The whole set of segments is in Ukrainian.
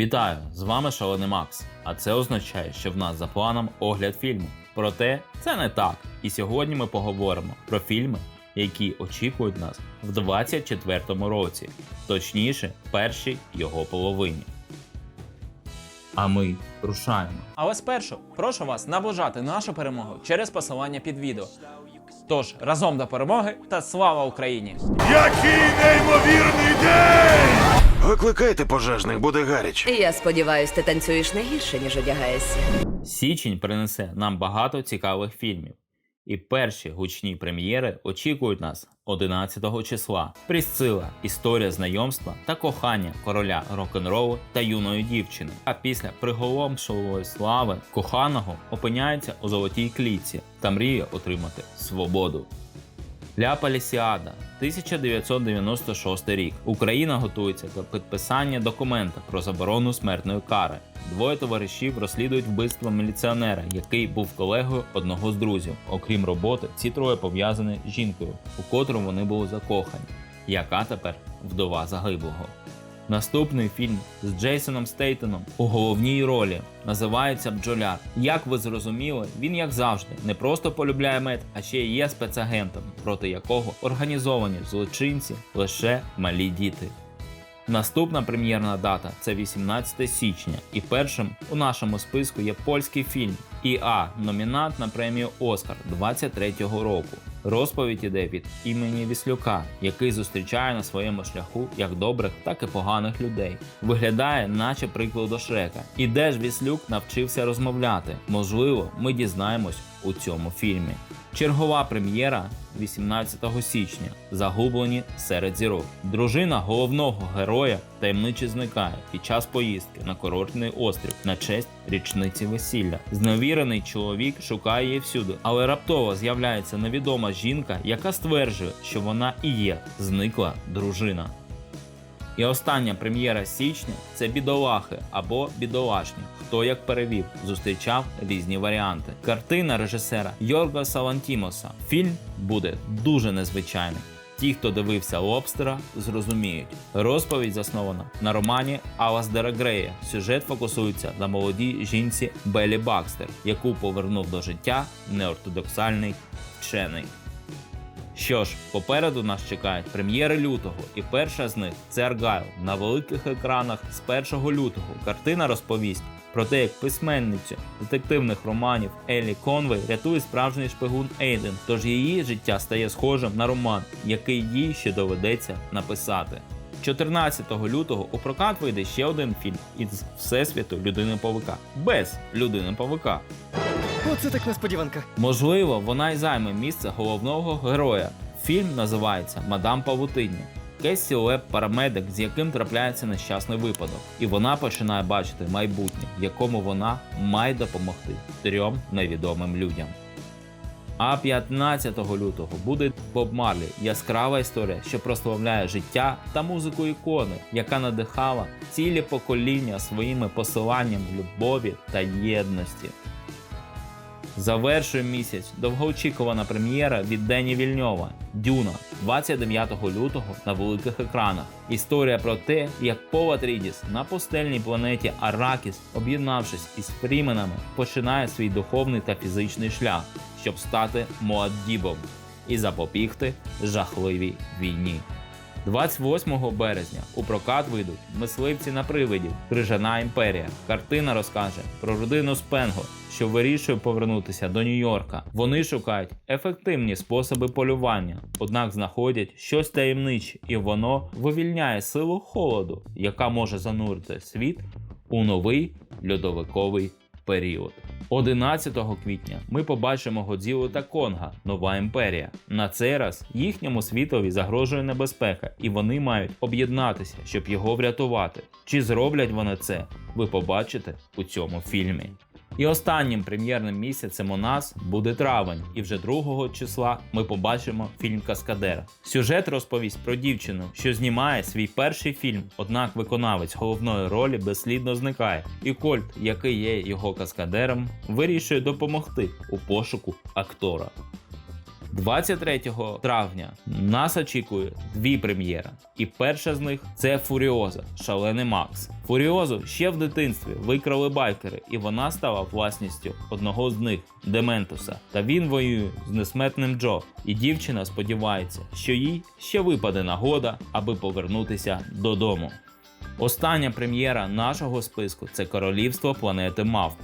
Вітаю! З вами Шалений Макс. А це означає, що в нас за планом огляд фільму. Проте це не так. І сьогодні ми поговоримо про фільми, які очікують нас в 2024 році, точніше, першій його половині. А ми рушаємо. Але спершу прошу вас наближати нашу перемогу через посилання під відео. Тож разом до перемоги та слава Україні! Який неймовірний день! Викликайте пожежних, буде гаряче. Я сподіваюсь, ти танцюєш не гірше, ніж одягаєшся. Січень принесе нам багато цікавих фільмів. І перші гучні прем'єри очікують нас 11 числа. Прісцила історія знайомства та кохання короля рок-н-ролу та юної дівчини. А після приголомшливої слави коханого опиняється у золотій клітці та мріє отримати свободу. Ля Палісіада 1996 рік. Україна готується до підписання документа про заборону смертної кари. Двоє товаришів розслідують вбивство міліціонера, який був колегою одного з друзів. Окрім роботи, ці троє пов'язані з жінкою, у котру вони були закохані, яка тепер вдова загиблого. Наступний фільм з Джейсоном Стейтоном у головній ролі називається Бджоляр. Як ви зрозуміли, він як завжди не просто полюбляє мед, а ще й є спецагентом, проти якого організовані злочинці лише малі діти. Наступна прем'єрна дата це 18 січня, і першим у нашому списку є польський фільм ІА, номінант на премію Оскар 23-го року. Розповідь іде від імені Віслюка, який зустрічає на своєму шляху як добрих, так і поганих людей. Виглядає, наче приклад до Шрека. І де ж Віслюк навчився розмовляти? Можливо, ми дізнаємось у цьому фільмі. Чергова прем'єра 18 січня. Загублені серед зірок. Дружина головного героя таємниче зникає під час поїздки на курортний острів на честь річниці весілля. Зневірений чоловік шукає її всюди, але раптово з'являється невідома жінка, яка стверджує, що вона і є зникла дружина. І остання прем'єра січня це бідолахи або бідолашні. Хто як перевів, зустрічав різні варіанти. Картина режисера Йорга Салантімоса. Фільм буде дуже незвичайний. Ті, хто дивився Лобстера, зрозуміють. Розповідь заснована на романі Аласдера Грея. Сюжет фокусується на молодій жінці Белі Бакстер, яку повернув до життя неортодоксальний вчений. Що ж, попереду нас чекають прем'єри лютого, і перша з них це Аргайл на великих екранах з 1 лютого. Картина розповість про те, як письменницю детективних романів Елі Конвей рятує справжній шпигун Ейден. Тож її життя стає схожим на роман, який їй ще доведеться написати. 14 лютого у прокат вийде ще один фільм із всесвіту людини павука без людини павука. Оце так несподіванка. Можливо, вона й займе місце головного героя. Фільм називається Мадам Павутиння. Кесі Леб парамедик, з яким трапляється нещасний випадок, і вона починає бачити майбутнє, якому вона має допомогти трьом невідомим людям. А 15 лютого буде Боб Марлі яскрава історія, що прославляє життя та музику ікони, яка надихала цілі покоління своїми посиланням любові та єдності. Завершує місяць довгоочікувана прем'єра від Дені Вільньова Дюна 29 лютого на великих екранах. Історія про те, як Пол Атрідіс на пустельній планеті Аракіс, об'єднавшись із Фріменами, починає свій духовний та фізичний шлях, щоб стати Моаддібом і запобігти жахливій війні. 28 березня у прокат вийдуть мисливці на привидів Крижана імперія. Картина розкаже про родину Спенго, що вирішує повернутися до Нью-Йорка. Вони шукають ефективні способи полювання, однак знаходять щось таємниче, і воно вивільняє силу холоду, яка може занурити світ у новий льодовиковий період. 11 квітня ми побачимо Годзілу та Конга Нова імперія. На цей раз їхньому світові загрожує небезпека, і вони мають об'єднатися, щоб його врятувати. Чи зроблять вони це? Ви побачите у цьому фільмі. І останнім прем'єрним місяцем у нас буде травень, і вже 2 числа ми побачимо фільм Каскадер. Сюжет розповість про дівчину, що знімає свій перший фільм, однак виконавець головної ролі безслідно зникає. І Кольт, який є його каскадером, вирішує допомогти у пошуку актора. 23 травня нас очікує дві прем'єри, і перша з них це Фуріоза Шалений Макс. Фуріозу ще в дитинстві викрали байкери, і вона стала власністю одного з них Дементуса. Та він воює з несметним Джо, і дівчина сподівається, що їй ще випаде нагода, аби повернутися додому. Остання прем'єра нашого списку це Королівство планети Мавп.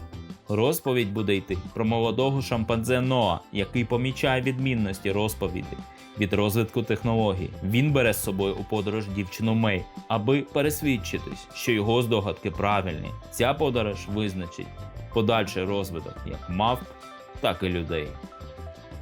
Розповідь буде йти про молодого шампанзе Ноа, який помічає відмінності розповіді від розвитку технологій. Він бере з собою у подорож дівчину Мей, аби пересвідчитись, що його здогадки правильні. Ця подорож визначить подальший розвиток як мавп, так і людей.